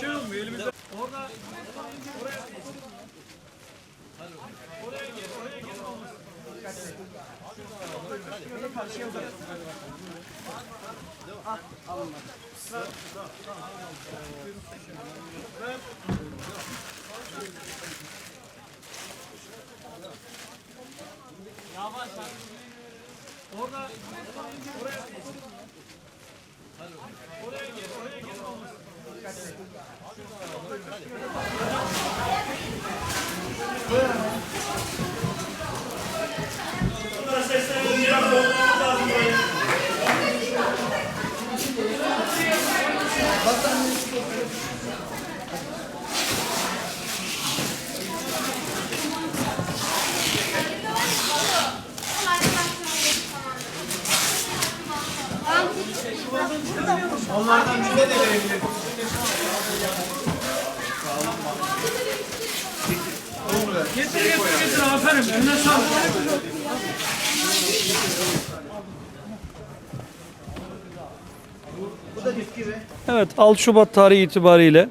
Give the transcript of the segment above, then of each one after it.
şey olmuyor elimizde. Orada oraya Oraya gel, oraya gel. Karşıya uzak. Ah, alın. Ben... Yavaş. Orada oraya Onlardan bize de verebiliriz. Getir getir getir aferin. Eline sağlık. Evet 6 Şubat tarihi itibariyle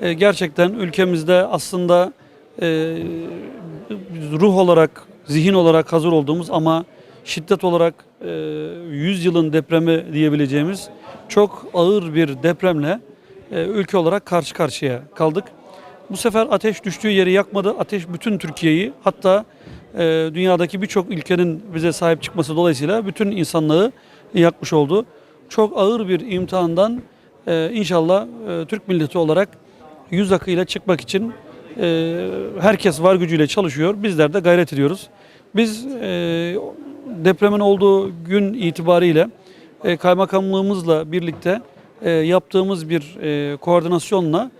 e, gerçekten ülkemizde aslında e, ruh olarak, zihin olarak hazır olduğumuz ama şiddet olarak e, 100 yılın depremi diyebileceğimiz çok ağır bir depremle e, ülke olarak karşı karşıya kaldık. Bu sefer ateş düştüğü yeri yakmadı. Ateş bütün Türkiye'yi hatta e, dünyadaki birçok ülkenin bize sahip çıkması dolayısıyla bütün insanlığı yakmış oldu. Çok ağır bir imtihandan e, inşallah e, Türk milleti olarak yüz akıyla çıkmak için e, herkes var gücüyle çalışıyor. Bizler de gayret ediyoruz. Biz e, depremin olduğu gün itibariyle e, kaymakamlığımızla birlikte e, yaptığımız bir e, koordinasyonla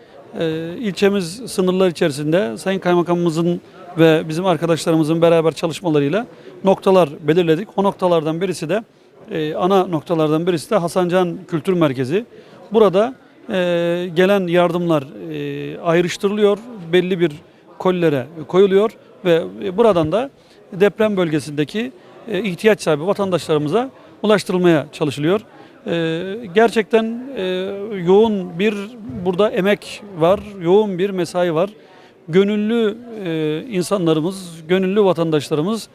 ilçemiz sınırlar içerisinde Sayın Kaymakamımızın ve bizim arkadaşlarımızın beraber çalışmalarıyla noktalar belirledik. O noktalardan birisi de e, ana noktalardan birisi de Hasancan Kültür Merkezi. Burada e, gelen yardımlar e, ayrıştırılıyor, belli bir kollere koyuluyor ve buradan da deprem bölgesindeki ihtiyaç sahibi vatandaşlarımıza ulaştırılmaya çalışılıyor. E, gerçekten e, yoğun bir burada emek var, yoğun bir mesai var. Gönüllü e, insanlarımız, gönüllü vatandaşlarımız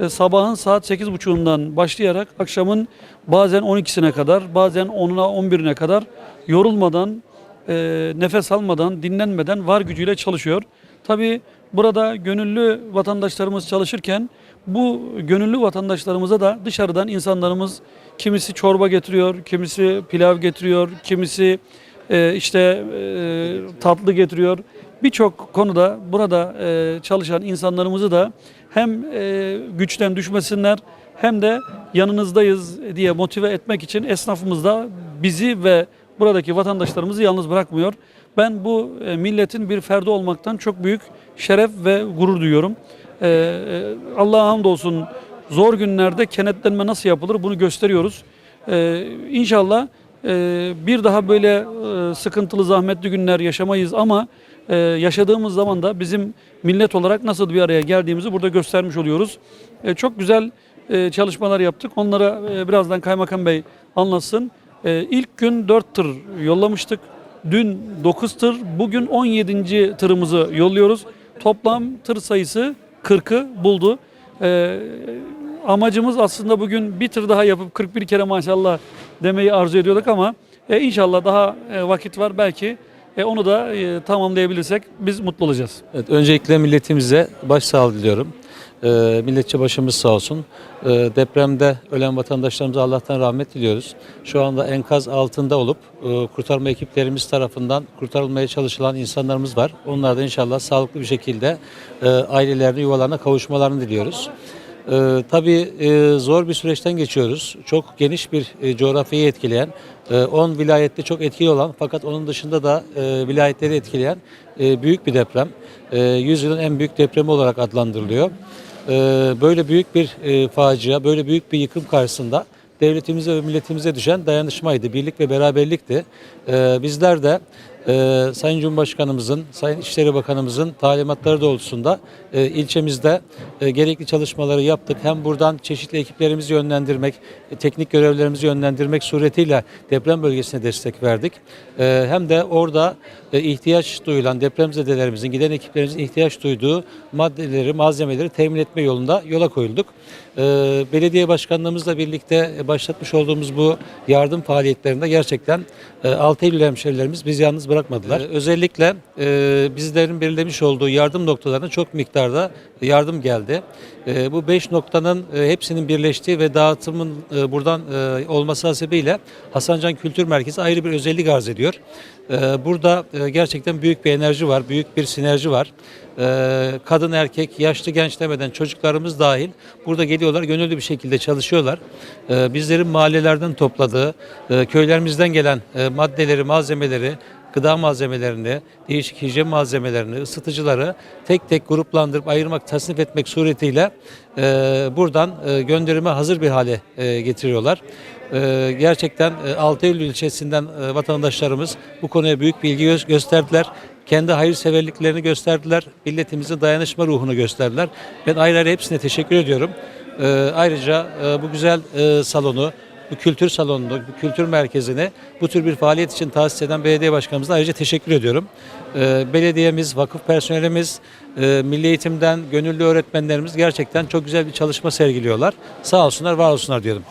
e, sabahın saat 8.30'undan başlayarak akşamın bazen 12'sine kadar, bazen 10'una 11'ine kadar yorulmadan, e, nefes almadan, dinlenmeden var gücüyle çalışıyor. Tabii burada gönüllü vatandaşlarımız çalışırken bu gönüllü vatandaşlarımıza da dışarıdan insanlarımız kimisi çorba getiriyor, kimisi pilav getiriyor, kimisi e, işte e, tatlı getiriyor. Birçok konuda burada e, çalışan insanlarımızı da hem e, güçten düşmesinler hem de yanınızdayız diye motive etmek için esnafımız da bizi ve buradaki vatandaşlarımızı yalnız bırakmıyor. Ben bu e, milletin bir ferdi olmaktan çok büyük şeref ve gurur duyuyorum. E, e, Allah'a hamdolsun zor günlerde kenetlenme nasıl yapılır bunu gösteriyoruz. İnşallah bir daha böyle sıkıntılı zahmetli günler yaşamayız ama yaşadığımız zaman da bizim millet olarak nasıl bir araya geldiğimizi burada göstermiş oluyoruz. Çok güzel çalışmalar yaptık. Onlara birazdan Kaymakam Bey anlatsın. E, ilk gün 4 tır yollamıştık. Dün 9 tır, bugün 17. tırımızı yolluyoruz. Toplam tır sayısı 40'ı buldu. E, amacımız aslında bugün bir tır daha yapıp 41 kere maşallah demeyi arzu ediyorduk ama e, inşallah daha e, vakit var. Belki e, onu da e, tamamlayabilirsek biz mutlu olacağız. Evet, öncelikle milletimize başsağlığı diliyorum. Ee, milletçe başımız sağ olsun. Ee, depremde ölen vatandaşlarımıza Allah'tan rahmet diliyoruz. Şu anda enkaz altında olup e, kurtarma ekiplerimiz tarafından kurtarılmaya çalışılan insanlarımız var. Onlar da inşallah sağlıklı bir şekilde e, ailelerine, yuvalarına kavuşmalarını diliyoruz. Ee, tabii e, zor bir süreçten geçiyoruz. Çok geniş bir e, coğrafyayı etkileyen, e, 10 vilayette çok etkili olan fakat onun dışında da e, vilayetleri etkileyen e, büyük bir deprem. E, yüzyılın en büyük depremi olarak adlandırılıyor. E, böyle büyük bir e, facia, böyle büyük bir yıkım karşısında devletimize ve milletimize düşen dayanışmaydı, birlik ve beraberlikti. E, bizler de e, Sayın Cumhurbaşkanımızın, Sayın İçişleri Bakanımızın talimatları doğrultusunda e, ilçemizde e, gerekli çalışmaları yaptık. Hem buradan çeşitli ekiplerimizi yönlendirmek, e, teknik görevlerimizi yönlendirmek suretiyle deprem bölgesine destek verdik. E, hem de orada e, ihtiyaç duyulan depremzedelerimizin, giden ekiplerimizin ihtiyaç duyduğu maddeleri, malzemeleri temin etme yolunda yola koyulduk. E, belediye başkanlığımızla birlikte başlatmış olduğumuz bu yardım faaliyetlerinde gerçekten e, 6 Eylül hemşerilerimiz bizi yalnız bırakmadılar. E, özellikle e, bizlerin belirlemiş olduğu yardım noktalarına çok miktarda yardım geldi. E, bu 5 noktanın e, hepsinin birleştiği ve dağıtımın e, buradan e, olması hasebiyle Hasancan Kültür Merkezi ayrı bir özellik arz ediyor. E, burada e, gerçekten büyük bir enerji var, büyük bir sinerji var. E, kadın, erkek, yaşlı, genç demeden çocuklarımız dahil burada geliyorlar, gönüllü bir şekilde çalışıyorlar. E, bizlerin mahallelerden topladığı, e, köylerimizden gelen e, maddeleri, malzemeleri, gıda malzemelerini, değişik hijyen malzemelerini, ısıtıcıları tek tek gruplandırıp ayırmak, tasnif etmek suretiyle e, buradan e, gönderime hazır bir hale e, getiriyorlar. E, gerçekten e, 6 Eylül ilçesinden e, vatandaşlarımız bu konuya büyük bir ilgi gö- gösterdiler. Kendi hayırseverliklerini gösterdiler. Milletimizin dayanışma ruhunu gösterdiler. Ben ayrı ayrı hepsine teşekkür ediyorum. E, ayrıca e, bu güzel e, salonu, bu kültür salonunu, bu kültür merkezini bu tür bir faaliyet için tahsis eden belediye başkanımıza ayrıca teşekkür ediyorum. Ee, belediyemiz, vakıf personelimiz, e, milli eğitimden gönüllü öğretmenlerimiz gerçekten çok güzel bir çalışma sergiliyorlar. Sağ olsunlar, var olsunlar diyorum.